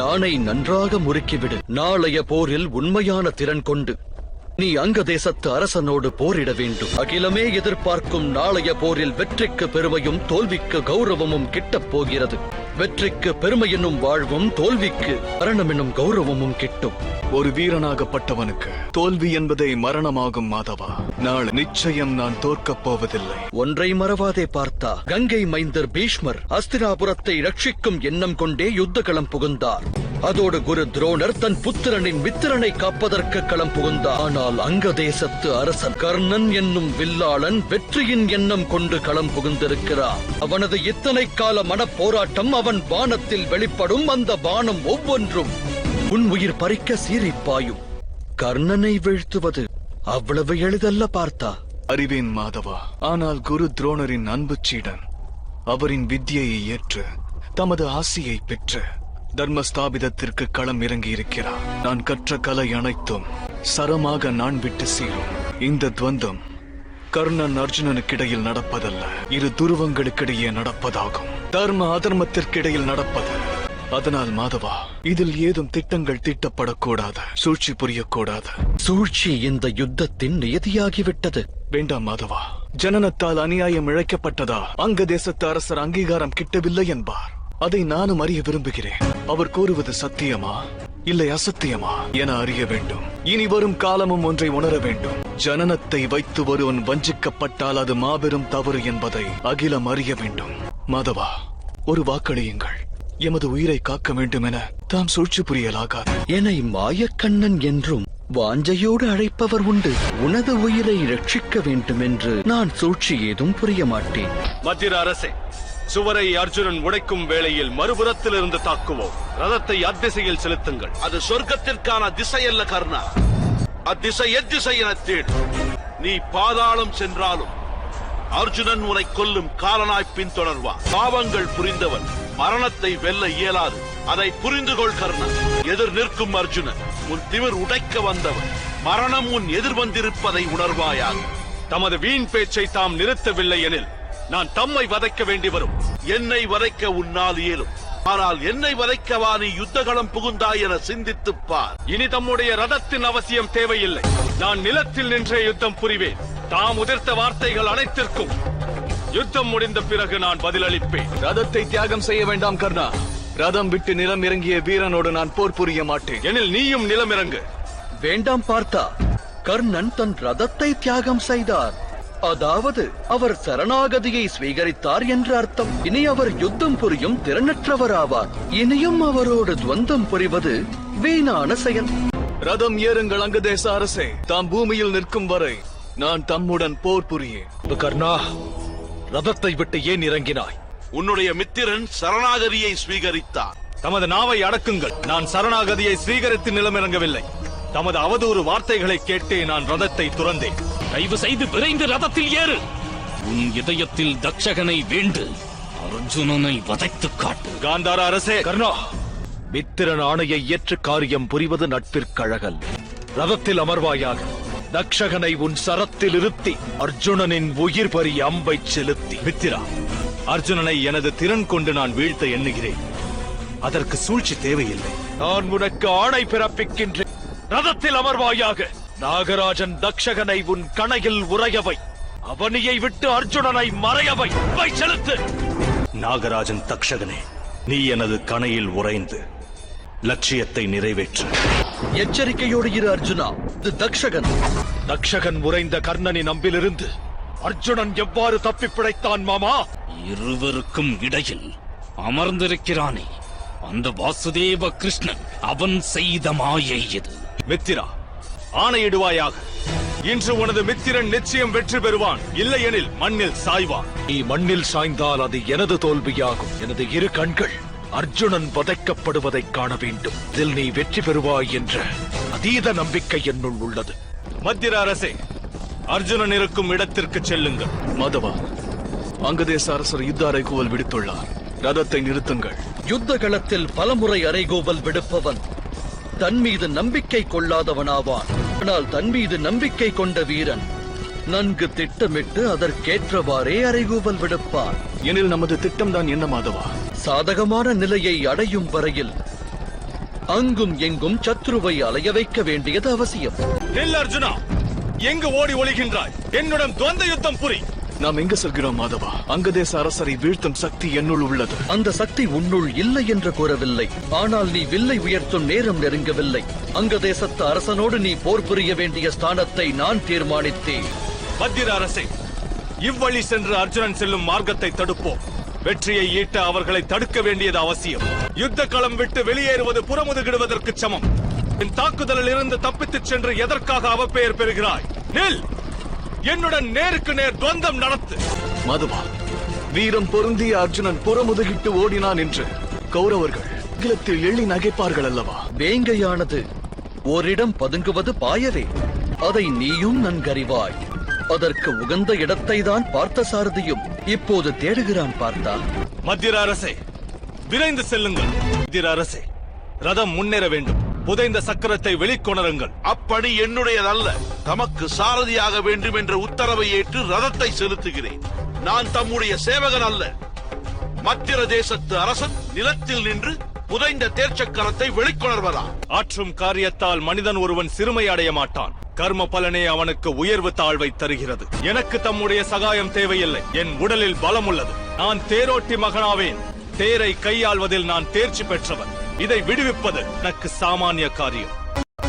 நாணை நன்றாக முறுக்கிவிடு. நாளைய போரில் உண்மையான திறன் கொண்டு நீ அங்க தேசத்து அரசனோடு போரிட வேண்டும். அகிலமே எதிர்பார்க்கும் நாளைய போரில் வெற்றிக்கு பெருமையும் தோல்விக்கு கௌரவமும் கிட்டப் போகிறது. வெற்றிக்கு பெருமை என்னும் வாழ்வும் தோல்விக்கு மரணம் என்னும் கௌரவமும் கிட்டும். ஒரு வீரனாகப்பட்டவனுக்கு தோல்வி என்பதை மரணமாகும் மாதவா. நாள் நிச்சயம் நான் தோற்கப் போவதில்லை. ஒன்றை மறவாதே பார்த்தா கங்கை மைந்தர் பீஷ்மர் அஸ்தினாபுரத்தை ரட்சிக்கும் எண்ணம் கொண்டே யுத்த களம் புகுந்தார். அதோடு குரு துரோணர் தன் புத்திரனின் மித்திரனை காப்பதற்கு களம் புகுந்தார். ஆனால் அங்க தேசத்து அரசன் கர்ணன் என்னும் வில்லாளன் வெற்றியின் எண்ணம் கொண்டு களம் புகுந்திருக்கிறார். அவனது இத்தனை கால மனப் போராட்டம் அவன் பானத்தில் வெளிப்படும் அந்த பானம் ஒவ்வொன்றும் உன் உயிர் பறிக்க சீரிப்பாயும் கர்ணனை வீழ்த்துவது அவ்வளவு எளிதல்ல பார்த்தா. அறிவேன் மாதவா ஆனால் குரு துரோணரின் அன்பு சீடன். அவரின் வித்தியை ஏற்று தமது ஆசியை பெற்று தர்மஸ்தாபிதத்திற்கு களம் இறங்கி இருக்கிறார் நான் கற்ற கலை அனைத்தும் சரமாக நான் விட்டு சீரும். இந்த துவந்தம் கர்ணன் அர்ஜுனனுக்கிடையில் நடப்பதல்ல இரு துருவங்களுக்கிடையே நடப்பதாகும். தர்ம அதர்மத்திற்கிடையில் நடப்பது. அதனால் மாதவா இதில் ஏதும் திட்டங்கள் தீட்டப்படக்கூடாது சூழ்ச்சி புரியக்கூடாது. சூழ்ச்சி இந்த யுத்தத்தின் நியதியாகிவிட்டது. வேண்டாம் மாதவா ஜனனத்தால் அநியாயம் இழைக்கப்பட்டதா? அங்க தேசத்து அரசர் அங்கீகாரம் கிட்டவில்லை என்பார். அதை நானும் அறிய விரும்புகிறேன். அவர் கூறுவது சத்தியமா? இல்லை அசத்தியமா? என அறிய வேண்டும். இனி வரும் காலமும் ஒன்றை உணர வேண்டும். ஜனனத்தை வைத்து ஒருவன் வஞ்சிக்கப்பட்டால் அது மாபெரும் தவறு என்பதை அகிலம் அறிய வேண்டும். மாதவா ஒரு வாக்களியுங்கள். எமது உயிரை காக்க வேண்டும் என தாம் சூழ்ச்சி புரியலாகாது. என்னை மாயக்கண்ணன் என்றும் வாஞ்சையோடு அழைப்பவர் உண்டு. உனது உயிரை ரட்சிக்க வேண்டும் என்று நான் சூழ்ச்சி ஏதும் புரிய மாட்டேன் மத்திர அரசே சுவரை அர்ஜுனன் உடைக்கும் வேளையில் மறுபுறத்திலிருந்து தாக்குவோம். ரதத்தை அத்திசையில் செலுத்துங்கள். அது சொர்க்கத்திற்கான திசையல்ல கர்ணா. அத்திசை எத்திசை என தேடு. நீ பாதாளம் சென்றாலும் அர்ஜுனன் உன்னை கொல்லும் காலனாய் பின்தொடர்வான் பாவங்கள் புரிந்தவன் மரணத்தை வெல்ல இயலாது. அதை புரிந்து கொள் கர்ணா எதிர் நிற்கும் அர்ஜுனன் உன் திமிர் உடைக்க வந்தவன். மரணம் உன் எதிர் வந்திருப்பதை உணர்வாயாக. தமது வீண் பேச்சை தாம் நிறுத்தவில்லை எனில் நான் தம்மை வதைக்க வேண்டி வரும். என்னை வதைக்க உன்னால் இயலும். ஆனால் என்னை வதைக்கவா நீ யுத்தகளம் புகுந்தாய் என சிந்தித்துப் பார். இனி தம்முடைய ரதத்தின் அவசியம் தேவையில்லை. நான் நிலத்தில் நின்றே யுத்தம் புரிவேன். தாம் உதிர்த்த வார்த்தைகள் அனைத்திற்கும். யுத்தம் முடிந்த பிறகு நான் பதிலளிப்பேன். ரதத்தை தியாகம் செய்ய வேண்டாம் கர்ணா. ரதம் விட்டு நிலம் இறங்கிய வீரனோடு நான் போர் புரிய மாட்டேன். எனில் நீயும் நிலமிறங்கு. வேண்டாம் பார்த்தா. கர்ணன் தன் ரதத்தை தியாகம் செய்தார். அதாவது அவர் சரணாகதியை ஸ்வீகரித்தார் என்று அர்த்தம். இனி அவர் யுத்தம் புரியும் திறனற்றவராவார். இனியும் அவரோடு துவந்தம் புரிவது வீணான செயல். ரதம் ஏறுங்கள் அங்க தேச அரசே. தாம் பூமியில் நிற்கும் வரை நான் தம்முடன் போர் புரியேன். கர்ணா ரதத்தை விட்டு ஏன் இறங்கினாய்? உன்னுடைய மித்திரன் சரணாகதியை ஸ்வீகரித்தான் தமது நாவை அடக்குங்கள். நான் சரணாகதியை ஸ்வீகரித்து நிலமிறங்கவில்லை. தமது அவதூறு வார்த்தைகளை கேட்டே நான் ரதத்தை துறந்தேன். தயவு செய்து விரைந்து ரதத்தில் ஏறு. உன் இதயத்தில் தக்ஷகனை வேண்டு. அர்ஜுனனை வதைத்துக் காட்டு. காந்தார அரசே! கர்ணா! மித்திரன் ஆணையை ஏற்று காரியம் புரிவது நட்பிற்கழகல். ரதத்தில் அமர்வாயாக. தக்ஷகனை உன் சரத்தில் இருத்தி. அர்ஜுனனின் உயிர் பறி அம்பை செலுத்தி. மித்திரா அர்ஜுனனை எனது திறன் கொண்டு நான் வீழ்த்த எண்ணுகிறேன். அதற்கு சூழ்ச்சி தேவையில்லை. நான் உனக்கு ஆணை பிறப்பிக்கின்றேன். ரதத்தில் அமர்வாயாக. நாகராஜன் தக்ஷகனை உன் கணையில் உறையவை. அவனியை விட்டு அர்ஜுனனை மறையவை. வை செலுத்து! நாகராஜன் தக்ஷகனே நீ எனது கணையில் உறைந்து லட்சியத்தை நிறைவேற்று. எச்சரிக்கையோடு இரு அர்ஜுனா. இது தக்ஷகன். தக்ஷகன் உறைந்த கர்ணனின் அம்பிலிருந்து அர்ஜுனன் எவ்வாறு தப்பி பிழைத்தான் மாமா? இருவருக்கும் இடையில் அமர்ந்திருக்கிறானே. அந்த வாசுதேவ கிருஷ்ணன் அவன் செய்த மாயை இது. மித்திரா ஆணையிடுவாயாக. இன்று உனது மித்திரன் நிச்சயம் வெற்றி பெறுவான். இல்லையெனில் மண்ணில் சாய்வான். நீ மண்ணில் சாய்ந்தால் அது எனது தோல்வியாகும். எனது இரு கண்கள் அர்ஜுனன் வதைக்கப்படுவதை காண வேண்டும். இதில் நீ வெற்றி பெறுவாய் என்ற அதீத நம்பிக்கை என்னுள் உள்ளது. மத்திர அரசே அர்ஜுனன் இருக்கும் இடத்திற்கு செல்லுங்கள். மாதவா அங்க தேச அரசர் யுத்த அறைகூவல் விடுத்துள்ளார். ரதத்தை நிறுத்துங்கள். யுத்த களத்தில் பலமுறை அறைகூவல் விடுப்பவன் தன் மீது நம்பிக்கை கொள்ளாதவனாவான். ஆனால் தன் மீது நம்பிக்கை கொண்ட வீரன் நன்கு திட்டமிட்டு அதற்கேற்றவாறே அறைகூவல் விடுப்பான். எனில் நமது திட்டம் தான் என்ன மாதவா? சாதகமான நிலையை அடையும் வரையில் அங்கும் எங்கும் சத்ருவை அலைய வைக்க வேண்டியது அவசியம். அர்ஜுனா எங்கு ஓடி ஒளிகின்றாய்? என்னுடன் துவந்த யுத்தம் புரி. நாம் எங்க செல்கிறோம் மாதவா? அங்கதேச அரசரை வீழ்த்தும் சக்தி என்னுள் உள்ளது. அந்த சக்தி உன்னுள் இல்லை என்று கூறவில்லை. ஆனால் நீ வில்லை உயர்த்தும் நேரம் நெருங்கவில்லை. அங்க தேசத்து அரசனோடு நீ போர் புரிய வேண்டிய ஸ்தானத்தை நான் தீர்மானித்தேன். மத்திர அரசே இவ்வழி சென்று அர்ஜுனன் செல்லும் மார்க்கத்தை தடுப்போம். வெற்றியை ஈட்ட அவர்களை தடுக்க வேண்டியது அவசியம். யுத்த களம் விட்டு வெளியேறுவது புறமுதுகிடுவதற்கு சமம். என் தாக்குதலில் இருந்து தப்பித்துச் சென்று எதற்காக அவப்பெயர் பெறுகிறாய்? நில்! என்னுடன் நேருக்கு நேர் துவந்தம் நடத்து. மாதவா வீரம் பொருந்திய அர்ஜுனன் புறமுதுகிட்டு ஓடினான் என்று கௌரவர்கள் அகிலத்தில் எள்ளி நகைப்பார்கள் அல்லவா? வேங்கையானது ஓரிடம் பதுங்குவது பாயவே அதை நீயும் நன்கறிவாய். அதற்கு உகந்த இடத்தை தான் பார்த்த சாரதியும் இப்போது தேடுகிறான் பார்த்தா மத்திர அரசே விரைந்து செல்லுங்கள். மத்திர அரசே ரதம் முன்னேற வேண்டும். புதைந்த சக்கரத்தை வெளிக்கொணருங்கள். அப்பணி என்னுடையதல்ல. தமக்கு சாரதியாக வேண்டும் என்ற உத்தரவை ஏற்று ரதத்தை செலுத்துகிறேன். நான் தம்முடைய சேவகன் அல்ல. மத்திர தேசத்து அரசன் நிலத்தில் நின்று புதைந்த தேர்ச்சக்கரத்தை வெளிக்கொணர்வதா ஆற்றும் காரியத்தால் மனிதன் ஒருவன் சிறுமை அடைய மாட்டான். கர்ம பலனே அவனுக்கு உயர்வு தாழ்வை தருகிறது. எனக்கு தம்முடைய சகாயம் தேவையில்லை. என் உடலில் பலம் உள்ளது நான் தேரோட்டி மகனாவேன். தேரை கையாள்வதில் நான் தேர்ச்சி பெற்றவன். இதை விடுவிப்பது எனக்கு சாமானிய காரியம்.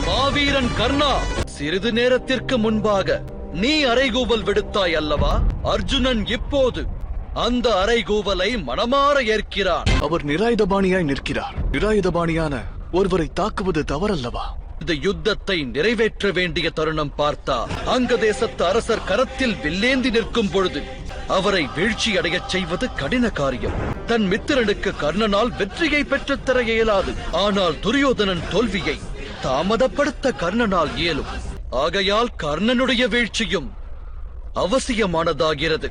மாவீரன் கர்ணா சிறிது நேரத்திற்கு முன்பாக நீ அறைகூவல் விடுத்தாய் அல்லவா? அர்ஜுனன் இப்போது அந்த அறைகூவலை மனமாற ஏற்கிறான். அவர் நிராயுதபாணியாய் நிற்கிறார். நிராயுதபாணியான ஒருவரை தாக்குவது தவறல்லவா? இந்த யுத்தத்தை நிறைவேற்ற வேண்டிய தருணம் பார்த்தா அங்க தேசத்து அரசர் கரத்தில் வில்லேந்தி நிற்கும் பொழுது அவரை வீழ்ச்சி அடையச் செய்வது கடின காரியம். தன் மித்திரனுக்கு கர்ணனால் வெற்றியை பெற்றுத் தர இயலாது. ஆனால் துரியோதனன் தோல்வியை தாமதப்படுத்த கர்ணனால் இயலும். ஆகையால் கர்ணனுடைய வீழ்ச்சியும் அவசியமானதாகிறது.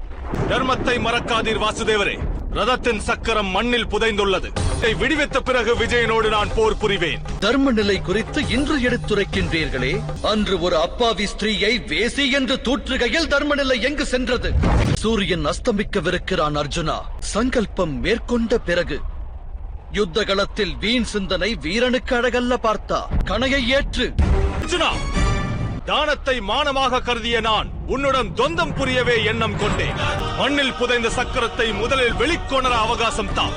தர்மத்தை மறக்காதீர் வாசுதேவரே. ரதத்தின் சக்கரம் மண்ணில் புதைந்துள்ளது. இதை விடுவித்த பிறகு விஜயனோடு நான் போர் புரிவேன். தர்ம நிலை குறித்து இன்று எடுத்துரைக்கின்றீர்களே அன்று ஒரு அப்பாவி ஸ்திரீயை வேசி என்று தூற்றுகையில் தர்மநிலை எங்கு சென்றது? சூரியன் அஸ்தமிக்கவிருக்கிறான் அர்ஜுனா. சங்கல்பம் மேற்கொண்ட பிறகு. யுத்த களத்தில் வீண் சிந்தனை வீரனுக்கு அழகல்ல பார்த்தா கணையை ஏற்று. அர்ஜுனா! தானத்தை மானமாக கருதிய நான் உன்னுடன் தொந்தம் புரியவே எண்ணம் கொண்டேன். மண்ணில் புதைந்த சக்கரத்தை முதலில் வெளிக்கொணர அவகாசம் தான்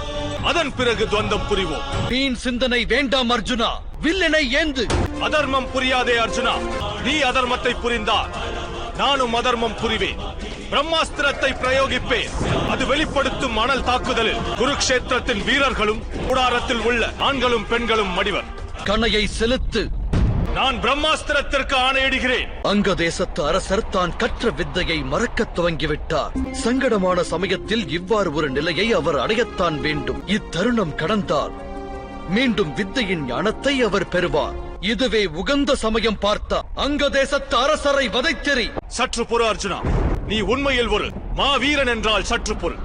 அதன் பிறகு துவந்தம் புரிவோம். வீண் சிந்தனை வேண்டாம் அர்ஜுனா. வில்லினை ஏந்து. அதர்மம் புரியாதே அர்ஜுனா. நீ அதர்மத்தை புரிந்தால் நானும் அதர்மம் புரிவேன். பிரம்மாஸ்திரத்தை பிரயோகிப்பேன். அது வெளிப்படுத்தும் மணல் தாக்குதலில் குருக்ஷேத்திரத்தின் வீரர்களும் கூடாரத்தில் உள்ள ஆண்களும் பெண்களும் மடிவர். கணையை செலுத்து. நான் பிரம்மாஸ்திரத்திற்கு ஆணையிடுகிறேன். அங்க தேசத்து அரசர் தான் கற்ற வித்தையை மறக்கத் துவங்கிவிட்டார். சங்கடமான சமயத்தில் இவ்வாறு ஒரு நிலையை அவர் அடையத்தான் வேண்டும். இத்தருணம் கடந்தால் மீண்டும் வித்தையின் ஞானத்தை அவர் பெறுவார். இதுவே உகந்த சமயம் பார்த்தா அங்க தேசத்து அரசரை வதைத்தெறி. சற்று பொறு அர்ஜுனா. நீ உண்மையில் ஒரு மாவீரன் என்றால் சற்று பொறு.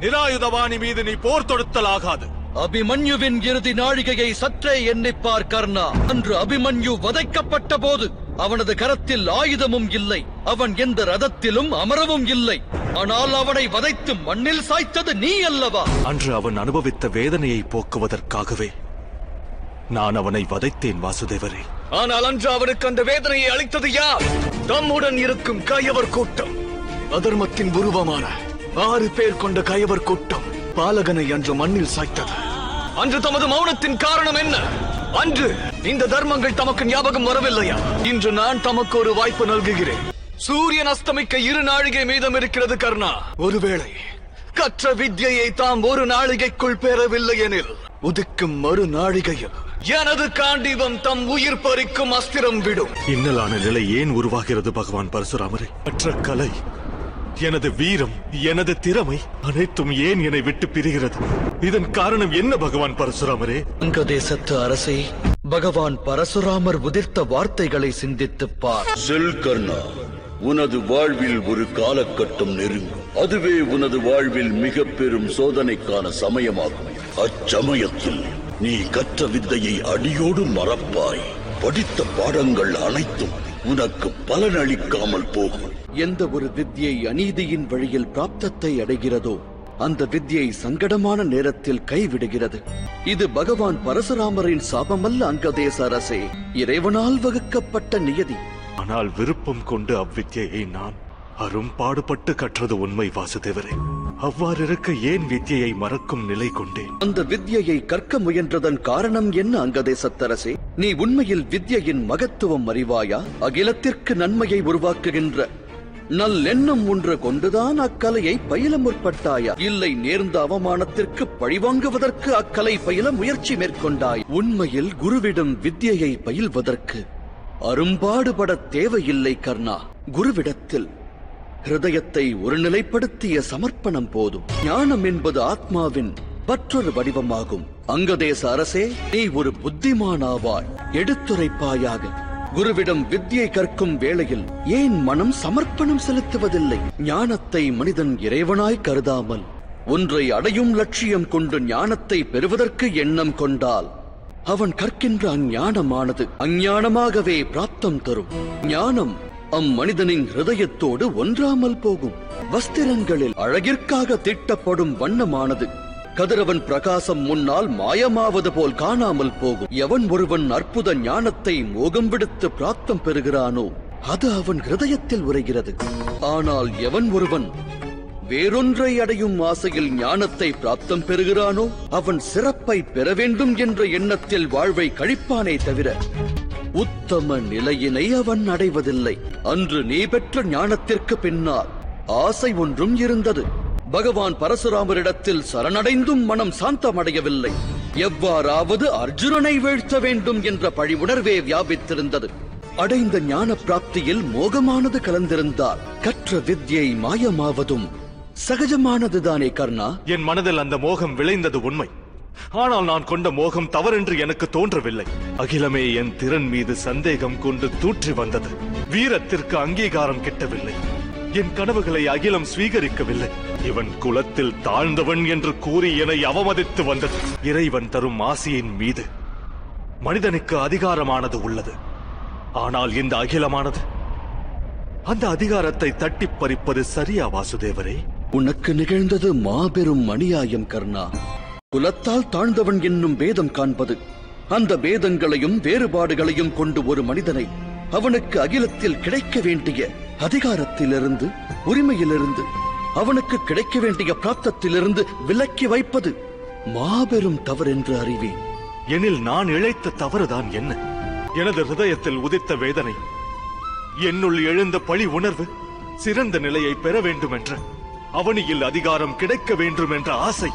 நிராயுதபாணி மீது நீ போர் தொடுத்தல் ஆகாது அபிமன்யுவின் இறுதி நாழிகையை சற்றே எண்ணிப்பார் கர்ணா. அன்று அபிமன்யு வதைக்கப்பட்ட போது அவனது கரத்தில் ஆயுதமும் இல்லை. அவன் எந்த ரதத்திலும் அமரவும் இல்லை. ஆனால் அவனை வதைத்து மண்ணில் சாய்த்தது நீ அல்லவா? அன்று அவன் அனுபவித்த வேதனையை போக்குவதற்காகவே நான் அவனை வதைத்தேன் வாசுதேவரே. ஆனால் அன்று அவனுக்கு அந்த வேதனையை அளித்தது யார்? தம்முடன் இருக்கும் கயவர் கூட்டம். அதர்மத்தின் உருவமான ஆறு பேர் கொண்ட கயவர் கூட்டம். பாலகனை அன்று மண்ணில் சாய்த்தது. அன்று தமது மௌனத்தின் காரணம் என்ன? அன்று இந்த தர்மங்கள் தமக்கு ஞாபகம் வரவில்லையா? இன்று நான் தமக்கு ஒரு வாய்ப்பு நல்குகிறேன். சூரியன் அஸ்தமிக்க இரு நாழிகை மீதம் இருக்கிறது கர்ணா. ஒருவேளை கற்ற வித்யையை தாம் ஒரு நாழிகைக்குள் பெறவில்லை எனில் உதிக்கும் மறு நாழிகையில் எனது காண்டிவம் தம் உயிர் பறிக்கும் அஸ்திரம் விடும். இன்னலான நிலை ஏன் உருவாகிறது பகவான் பரசுராமரே? மற்ற கலை எனது வீரம் எனது திறமை அனைத்தும் ஏன் என்னை விட்டு பிரிகிறது? இதன் காரணம் என்ன பகவான் பரசுராமரே? அங்க தேசத்து அரசே பகவான் பரசுராமர் உதிர்த்த வார்த்தைகளை சிந்தித்துப் பார். செல் கர்ணா உனது வாழ்வில் ஒரு காலகட்டம் நெருங்கும். அதுவே உனது வாழ்வில் மிக பெரும் சோதனைக்கான சமயமாகும். அச்சமயத்தில் நீ கற்ற வித்தையை அடியோடு மறப்பாய். படித்த பாடங்கள் அனைத்தும் உனக்கு பலனளிக்காமல் போகும். எந்த ஒரு வித்யை அநீதியின் வழியில் பிராப்தத்தை அடைகிறதோ அந்த வித்யை சங்கடமான நேரத்தில் கைவிடுகிறது. இது பகவான் பரசுராமரின் சாபமல்ல அங்கதேச அரசே. இறைவனால் வகுக்கப்பட்ட நியதி. ஆனால் விருப்பம் கொண்டு அவ்வித்யை நான் அரும்பாடுபட்டு கற்றது உண்மை வாசுதேவரே. அவ்வாறிருக்க ஏன் வித்தியை மறக்கும் நிலை கொண்டேன்? அந்த வித்யையை கற்க முயன்றதன் காரணம் என்ன அங்கதேசத்தரசே? நீ உண்மையில் வித்யையின் மகத்துவம் அறிவாயா? அகிலத்திற்கு நன்மையை உருவாக்குகின்ற நல்லெண்ணம் ஒன்று கொண்டுதான் அக்கலையை பயில முற்பட்டாயா? இல்லை நேர்ந்த அவமானத்திற்கு பழிவாங்குவதற்கு அக்கலை பயில முயற்சி மேற்கொண்டாய். உண்மையில் குருவிடம் வித்யையை பயில்வதற்கு அரும்பாடுபட தேவையில்லை கர்ணா. குருவிடத்தில் ஹிருதயத்தை ஒருநிலைப்படுத்திய சமர்ப்பணம் போதும். ஞானம் என்பது ஆத்மாவின் மற்றொரு வடிவமாகும். அங்கதேச அரசே நீ ஒரு புத்திமானாவாய். எடுத்துரைப்பாயாக குருவிடம் வித்யை கற்கும் வேளையில் ஏன் மனம் சமர்ப்பணம் செலுத்துவதில்லை? ஞானத்தை மனிதன் இறைவனாய் கருதாமல் ஒன்றை அடையும் லட்சியம் கொண்டு ஞானத்தை பெறுவதற்கு எண்ணம் கொண்டால் அவன் கற்கின்ற அஞ்ஞானமானது அஞ்ஞானமாகவே பிராப்தம் தரும். ஞானம் அம்மனிதனின் ஹிருதயத்தோடு ஒன்றாமல் போகும். வஸ்திரங்களில் அழகிற்காக திட்டப்படும் வண்ணமானது. கதிரவன் பிரகாசம் முன்னால் மாயமாவது போல் காணாமல் போகும். எவன் ஒருவன் அற்புத ஞானத்தை மோகம் விடுத்து பிராப்தம் பெறுகிறானோ அது அவன் ஹிருதயத்தில் உரைகிறது. ஆனால் எவன் ஒருவன் வேறொன்றை அடையும் ஆசையில் ஞானத்தை பிராப்தம் பெறுகிறானோ அவன் சிறப்பை பெற வேண்டும் என்ற எண்ணத்தில் வாழ்வை கழிப்பானே தவிர உத்தம நிலையினை அவன் அடைவதில்லை. அன்று நீ பெற்ற ஞானத்திற்கு பின்னால் ஆசை ஒன்றும் இருந்தது. பகவான் பரசுராமரிடத்தில் சரணடைந்தும் மனம் சாந்தமடையவில்லை. எவ்வாறாவது அர்ஜுனனை வீழ்த்த வேண்டும் என்ற பழி உணர்வே வியாபித்திருந்தது. அடைந்த ஞான பிராப்தியில் மோகமானது கலந்திருந்தால் கற்ற வித்யை மாயமாவதும் சகஜமானதுதானே கர்ணா? என் மனதில் அந்த மோகம் விளைந்தது உண்மை. ஆனால் நான் கொண்ட மோகம் தவறென்று எனக்கு தோன்றவில்லை. அகிலமே என் திறன் மீது சந்தேகம் கொண்டு தூற்றி வந்தது. வீரத்திற்கு அங்கீகாரம் கிட்டவில்லை. என் கனவுகளை அகிலம் ஸ்வீகரிக்கவில்லை. இவன் குலத்தில் தாழ்ந்தவன் என்று கூறி என்னை அவமதித்து வந்தது. இறைவன் தரும் ஆசியின் மீது மனிதனுக்கு அதிகாரமானது உள்ளது. ஆனால் இந்த அகிலமானது? அந்த அதிகாரத்தை தட்டிப் பறிப்பது சரியா வாசுதேவரே? உனக்கு நிகழ்ந்தது மாபெரும் அநியாயம் கர்ணா. குலத்தால் தாழ்ந்தவன் என்னும் பேதம் காண்பது. அந்த பேதங்களையும் வேறுபாடுகளையும் கொண்டு ஒரு மனிதனை அவனுக்கு அகிலத்தில் கிடைக்க வேண்டிய அதிகாரத்திலிருந்து உரிமையிலிருந்து அவனுக்கு கிடைக்க வேண்டிய பிராப்தத்திலிருந்து விலக்கி வைப்பது மாபெரும் தவறு என்று அறிவேன். எனில் நான் இழைத்த தவறுதான் என்ன? எனது ஹிருதயத்தில் உதித்த வேதனை என்னுள் எழுந்த பழி உணர்வு சிறந்த நிலையை பெற வேண்டும் என்ற அவனியில் அதிகாரம் கிடைக்க வேண்டும் என்ற ஆசை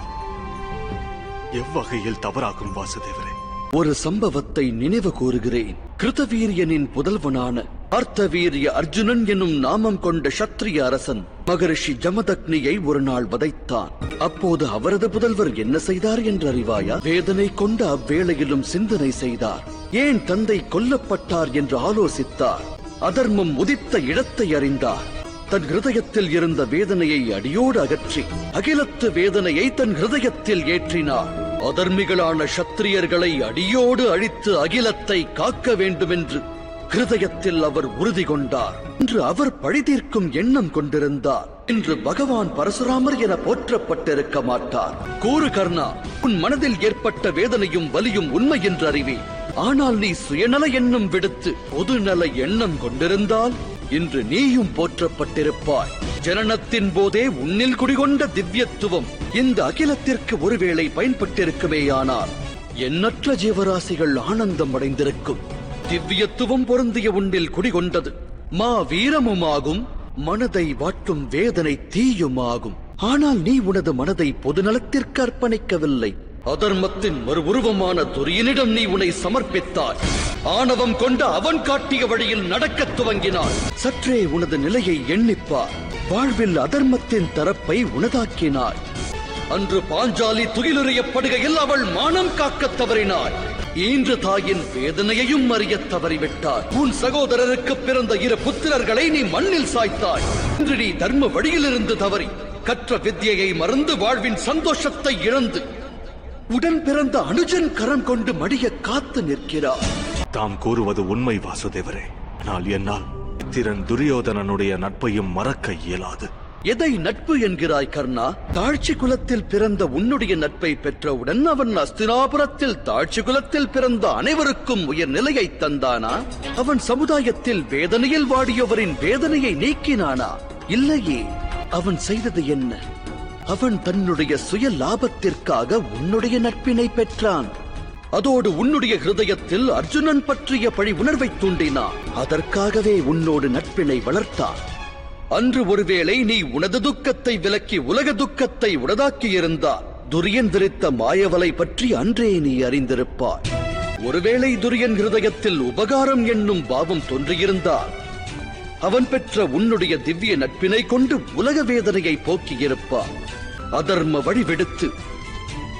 எவ்வகையில் தவறாகும் வாசுதேவரே? ஒரு சம்பவத்தை நினைவு கூறுகிறேன். கிருதவீரியனின் புதல்வனான அர்த்தவீரிய அர்ஜுனன் எனும் நாமம் கொண்ட சத்திரிய அரசன் மகரிஷி ஜமதக்னியை ஒரு நாள் வதைத்தான். அப்போது அவரது புதல்வர் என்ன செய்தார் என்று அறிவாயா வேதனை கொண்ட அவ்வேளையிலும் சிந்தனை செய்தார். ஏன் தந்தை கொல்லப்பட்டார் என்று ஆலோசித்தார். அதர்மம் உதித்த இடத்தை அறிந்தார். தன் ஹிருதயத்தில் இருந்த வேதனையை அடியோடு அகற்றி அகிலத்து வேதனையை தன் ஹிருதயத்தில் ஏற்றினார். அதர்மிகளான சத்திரியர்களை அடியோடு அழித்து அகிலத்தை காக்க வேண்டுமென்று ஹிருதயத்தில் அவர் உறுதி கொண்டார். இன்று அவர் பழி தீர்க்கும் எண்ணம் கொண்டிருந்தார். இன்று பகவான் பரசுராமர் என போற்றப்பட்டிருக்க மாட்டார். கூறு கர்ணா உன் மனதில் ஏற்பட்ட வேதனையும் வலியும் உண்மை என்று அறிவி ஆனால் நீ சுயநல எண்ணம் விடுத்து பொதுநல எண்ணம் கொண்டிருந்தால் இன்று நீயும் போற்றப்பட்டிருப்பாய். ஜனனத்தின் போதே உன்னில் குடிகொண்ட திவ்யத்துவம் இந்த அகிலத்திற்கு ஒருவேளை பயன்பட்டிருக்குமேயானால் எண்ணற்ற ஜீவராசிகள் ஆனந்தம் அடைந்திருக்கும். திவ்யத்துவம் பொருந்திய உன்னில் குடிகொண்டது. மா வீரமுமாகும் மனதை வாட்டும் வேதனை தீயுமாகும். ஆனால் நீ உனது மனதை பொதுநலத்திற்கு அர்ப்பணிக்கவில்லை. அதர்மத்தின் மறு உருவமான துரியனிடம் நீ உன்னை சமர்ப்பித்தாய். ஆணவம் கொண்ட அவன் காட்டிய வழியில் நடக்கத் துவங்கினாய். சற்றே உனது நிலையை எண்ணிப்பார் வாழ்வில் அதர்மத்தின் தரப்பை உனதாக்கினாய். அன்று பாஞ்சாலி துயிலுறையப்படுகையில் அவள் மானம் காக்கத் தவறினாள். ஈன்று தாயின் வேதனையையும் அறியத் தவறிவிட்டார். உன் சகோதரருக்கு பிறந்த இரு புத்திரர்களை நீ மண்ணில் சாய்த்தாய். இன்று நீ தர்ம வழியிலிருந்து தவறி கற்ற வித்தியையை மறந்து வாழ்வின் சந்தோஷத்தை இழந்து உடன் பிறந்த அனுஜன் கரம் கொண்டு மடிய காத்து நிற்கிறார் தாம் கூறுவது உண்மை வாசுதேவரே. ஆனால் என்னால் திறன் துரியோதனனுடைய நட்பையும் மறக்க இயலாது. எதை நட்பு என்கிறாய் கர்ணா? தாழ்ச்சி குலத்தில் பிறந்த உன்னுடைய நட்பை பெற்றவுடன் அவன் அஸ்தினாபுரத்தில் தாழ்ச்சி குலத்தில் பிறந்த அனைவருக்கும் உயர் நிலையை தந்தானா? அவன் சமுதாயத்தில் வேதனையில் வாடியவரின் வேதனையை நீக்கினானா? இல்லையே அவன் செய்தது என்ன? அவன் தன்னுடைய சுய லாபத்திற்காக உன்னுடைய நட்பினை பெற்றான். அதோடு உன்னுடைய ஹிருதயத்தில் அர்ஜுனன் பற்றிய பழி உணர்வை தூண்டினான் அதற்காகவே உன்னோடு நட்பினை வளர்த்தான் அன்று ஒருவேளை நீ உனது துக்கத்தை விலக்கி உலக துக்கத்தை உனதாக்கியிருந்தா துரியன் விரித்த மாயவலை பற்றி அன்றே நீ அறிந்திருப்பாய். ஒருவேளை துரியன் ஹிருதயத்தில் உபகாரம் என்னும் பாவம் தோன்றியிருந்தால் அவன் பெற்ற உன்னுடைய திவ்ய நட்பினை கொண்டு உலக வேதனையை போக்கியிருப்பான். அதர்ம வழி விடுத்து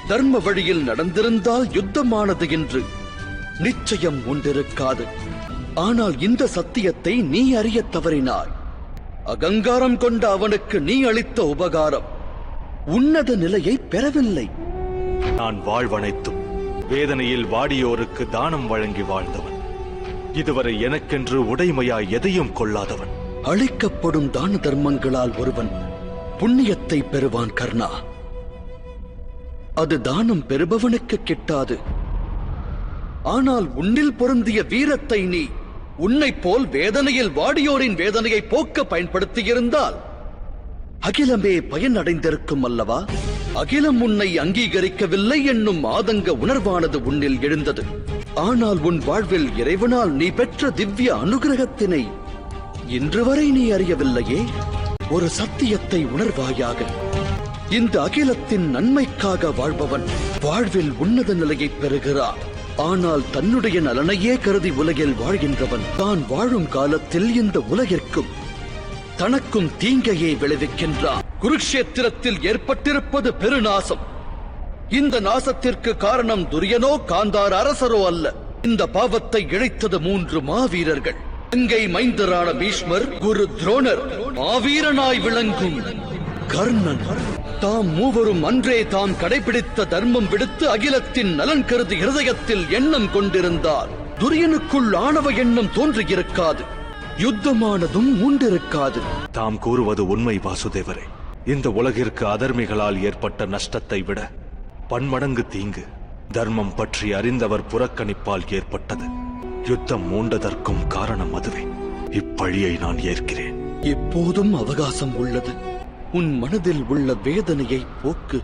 தர்ம வழியில் நடந்திருந்தால் யுத்தமானது என்று. நிச்சயம் உண்டிருக்காது ஆனால் இந்த சத்தியத்தை நீ அறியத் தவறினாய். அகங்காரம் கொண்ட அவனுக்கு நீ அளித்த உபகாரம். உன்னத நிலையை பெறவில்லை. நான் வாழ்வனைத்தும் வேதனையில் வாடியோருக்கு தானம் வழங்கி வாழ்ந்தவன். இதுவரை எனக்கென்று உடைமையாய் எதையும் கொள்ளாதவன். அளிக்கப்படும் தான தர்மங்களால் ஒருவன் புண்ணியத்தை பெறுவான் கர்ணா. அது தானம் பெறுபவனுக்கு கிட்டாது. ஆனால் உன்னில் பொருந்திய வீரத்தை நீ உன்னைப் போல் வேதனையில் வாடியோரின் வேதனையை போக்க பயன்படுத்தியிருந்தால் அகிலமே பயன் அடைந்திருக்கும் அல்லவா? அகிலம் உன்னை அங்கீகரிக்கவில்லை என்னும் ஆதங்க உணர்வானது உன்னில் எழுந்தது. ஆனால் உன் வாழ்வில் இறைவனால் நீ பெற்ற திவ்ய அனுகிரகத்தினை இன்று வரை நீ அறியவில்லையே. ஒரு சத்தியத்தை உணர்வாயாக. இந்த அகிலத்தின் நன்மைக்காக வாழ்பவன் வாழ்வில் உன்னத நிலையை பெறுகிறான் ஆனால் தன்னுடைய நலனையே கருதி உலகில் வாழ்கின்றவன் தான் வாழும் காலத்தில் இந்த உலகிற்கும் தனக்கும் தீங்கையே விளைவிக்கின்றான். குருக்ஷேத்திரத்தில் ஏற்பட்டிருப்பது பெருநாசம். இந்த நாசத்திற்கு காரணம் துரியனோ காந்தார் அரசரோ அல்ல. இந்த பாவத்தை இழைத்தது மூன்று மாவீரர்கள். கங்கை மைந்தரான பீஷ்மர் குரு துரோணர் மாவீரனாய் விளங்கும் கர்ணன். தாம் மூவரும் அன்றே தாம் கடைபிடித்த தர்மம் விடுத்து அகிலத்தின் நலன் கருதி இருதயத்தில் எண்ணம் கொண்டிருந்தார். துரியனுக்குள் ஆணவ எண்ணம் தோன்றியிருக்காது. யுத்தமானதும் உண்டிருக்காது தாம் கூறுவது உண்மை வாசுதேவரே. இந்த உலகிற்கு அதர்மிகளால் ஏற்பட்ட நஷ்டத்தை விட பன்மடங்கு தீங்கு தர்மம் பற்றி அறிந்தவர் புறக்கணிப்பால் ஏற்பட்டது. யுத்தம் மூண்டதற்கும் காரணம் அதுவே. இப்பழியை நான் ஏற்கிறேன். இப்போதும் அவகாசம் உள்ளது. உன் மனதில் உள்ள வேதனையை போக்கு.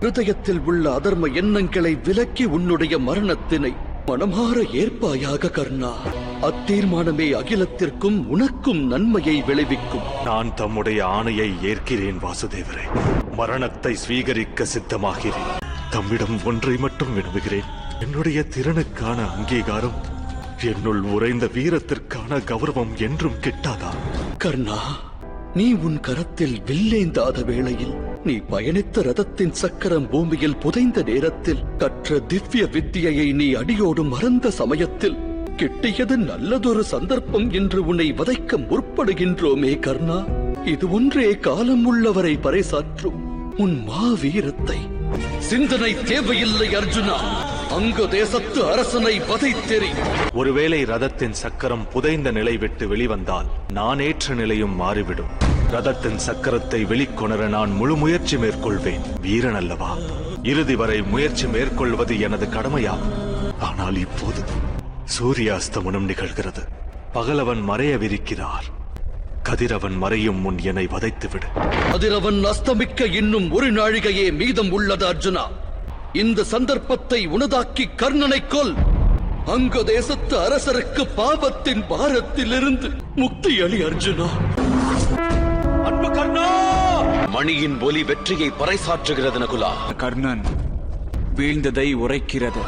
ஹிருதயத்தில் உள்ள அதர்ம எண்ணங்களை விலக்கி உன்னுடைய மரணத்தினை மனமாற ஏற்பாயாக கர்ணா. அத்தீர்மானமே அகிலத்திற்கும் உனக்கும் நன்மையை விளைவிக்கும். நான் தம்முடைய ஆணையை ஏற்கிறேன் வாசுதேவரே. மரணத்தை ஸ்வீகரிக்க சித்தமாகிறேன். தம்மிடம் ஒன்றை மட்டும் விரும்புகிறேன் என்னுடைய திறனுக்கான அங்கீகாரம் என்னுள் உறைந்த வீரத்திற்கான கௌரவம் என்றும் கிட்டாதா? கர்ணா நீ உன் கரத்தில் வில்லேந்தாத வேளையில் நீ பயணித்த ரதத்தின் சக்கரம் பூமியில் புதைந்த நேரத்தில் கற்ற திவ்ய வித்தியையை நீ அடியோடு மறந்த சமயத்தில் கிட்டியது நல்லதொரு சந்தர்ப்பம் என்று உன்னை வதைக்க முற்படுகின்றோமே கர்ணா. இது ஒன்றே காலம் உள்ளவரை பறைசாற்றும் உன் மாவீரத்தை. சிந்தனை தேவையில்லை அர்ஜுனா அங்கு தேசத்து அரசனை வதைத்தெறி. ஒருவேளை ரதத்தின் சக்கரம் புதைந்த நிலை விட்டு வெளிவந்தால் நான் ஏற்ற நிலையும் மாறிவிடும். ரதத்தின் சக்கரத்தை வெளிக்கொணர நான் முழு முயற்சி மேற்கொள்வேன். வீரன் அல்லவா இறுதி வரை முயற்சி மேற்கொள்வது எனது கடமையாகும். ஆனால் இப்போது சூரிய அஸ்தமனம் நிகழ்கிறது. பகலவன் மறையவிருக்கிறார். கதிரவன் மறையும் முன் என்னை வதைத்துவிடு. கதிரவன் அஸ்தமிக்க இன்னும் ஒரு நாழிகையே மீதம் உள்ளது அர்ஜுனா. இந்த சந்தர்ப்பத்தை உனதாக்கி கர்ணனை கொல். அங்க தேசத்து அரசருக்கு பாவத்தின் பாரத்திலிருந்து முக்தி அளி அர்ஜுனா. மணியின் ஒலி வெற்றியை பறைசாற்றுகிறது நகுலா கர்ணன் வீழ்ந்ததை உரைக்கிறது.